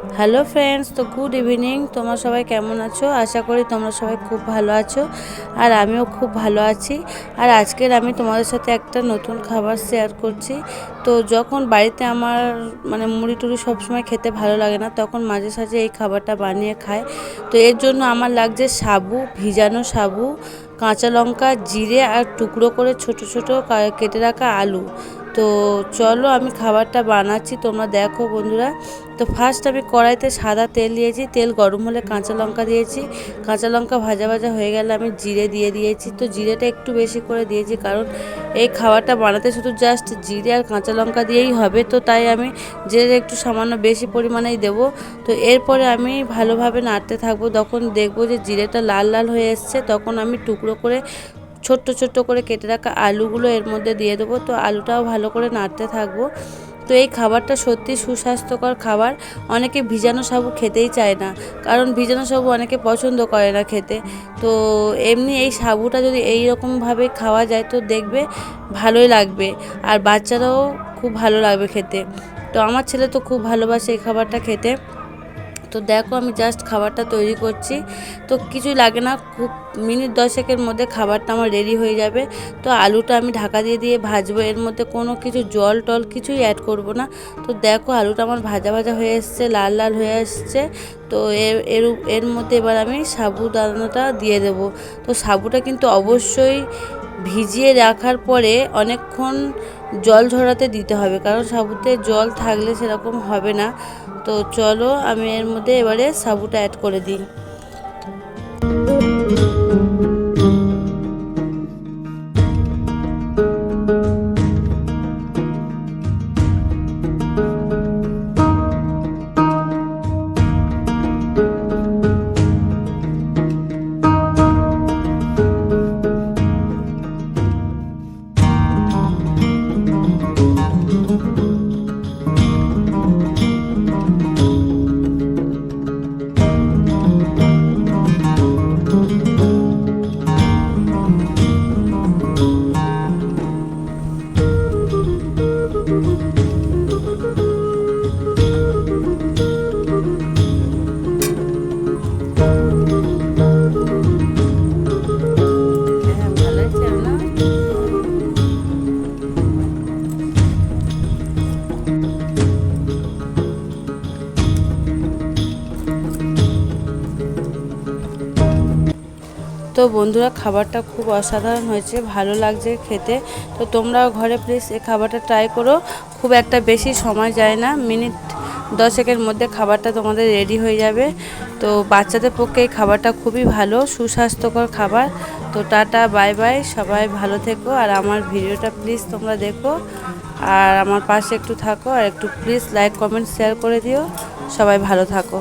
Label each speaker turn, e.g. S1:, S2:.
S1: Hello friends, তো good evening. তোমরা সবাই কেমন আছো? আশা করি তোমরা সবাই খুব ভালো আছো আর আমিও খুব ভালো আছি। আর আজকের আমি তোমাদের সাথে একটা নতুন খাবার শেয়ার করছি। তো যখন বাড়িতে আমার মানে মুড়ি টুড়ি সবসময় খেতে ভালো লাগে না, তখন মাঝে সাঝে এই খাবারটা বানিয়ে খায় তো এর জন্য আমার লাগছে সাবু, ভিজানো সাবু, কাঁচা লঙ্কা, জিরে আর টুকরো করে ছোট ছোট কেটে রাখা আলু। তো চলো আমি খাবারটা বানাচ্ছি, তোমরা দেখো বন্ধুরা। তো ফার্স্ট আমি কড়াইতে সাদা তেল দিয়েছি, তেল গরম হলে কাঁচা লঙ্কা দিয়েছি। কাঁচা লঙ্কা ভাজা ভাজা হয়ে গেলে আমি জিরে দিয়ে দিয়েছি। তো জিরেটা একটু বেশি করে দিয়েছি, কারণ এই খাবারটা বানাতে শুধু জাস্ট জিরে আর কাঁচা লঙ্কা দিয়েই হবে। তো তাই আমি জিরে একটু সামান্য বেশি পরিমাণেই দেবো। তো এরপরে আমি ভালোভাবে নাড়তে থাকব। তখন দেখব যে জিরেটা লাল লাল হয়ে এসছে। তখন আমি টুকরো করে ছোট্ট ছোট্ট করে কেটে রাখা আলুগুলো এর মধ্যে দিয়ে দেবো। তো আলুটাও ভালো করে নাড়তে থাকব। তো এই খাবারটা সত্যি সুস্বাস্থ্যকর খাবার। অনেকে ভিজানো সাবু খেতেই চায় না, কারণ ভিজানো সাবু অনেকে পছন্দ করে না খেতে। তো এমনি এই সাবুটা যদি এই রকমভাবে খাওয়া যায় তো দেখবে ভালোই লাগবে, আর বাচ্চারাও খুব ভালো লাগবে খেতে। তো আমার ছেলে তো খুব ভালোবাসে এই খাবারটা খেতে। তো দেখো আমি জাস্ট খাবারটা তৈরি করছি। তো কিছুই লাগে না, খুব মিনিট দশেকের মধ্যে খাবারটা আমার রেডি হয়ে যাবে। তো আলুটা আমি ঢাকা দিয়ে দিয়ে ভাজবো, এর মধ্যে কোনো কিছু জল টল কিছুই অ্যাড করব না। তো দেখো আলুটা আমার ভাজা ভাজা হয়ে এসছে, লাল লাল হয়ে এসছে। তো এর এর মধ্যে এবার আমি সাবুদানাটা দিয়ে দেব। তো সাবুটা কিন্তু অবশ্যই ভিজিয়ে রাখার পরে অনেকক্ষণ জল ঝরাতে দিতে হবে, কারণ সাবুতে জল থাকলে সেরকম হবে না। তো চলো, আমি এর মধ্যে এবারে সাবুটা অ্যাড করে দিই। তো বন্ধুরা খাবারটা খুব অসাধারণ হয়েছে, ভালো লাগছে খেতে। তো তোমরাও ঘরে প্লিজ এই খাবারটা ট্রাই করো। খুব একটা বেশি সময় যায় না, মিনিট দশেকের মধ্যে খাবারটা তোমাদের রেডি হয়ে যাবে। তো বাচ্চাদের পক্ষে এই খাবারটা খুবই ভালো, সুস্বাস্থ্যকর খাবার। তো টাটা বাই বাই সবাই ভালো থেকো। আর আমার ভিডিওটা প্লিজ তোমরা দেখো। আর আমার পাশে একটু থাকো। আর একটু প্লিজ লাইক কমেন্ট শেয়ার করে দিও। সবাই ভালো থাকো।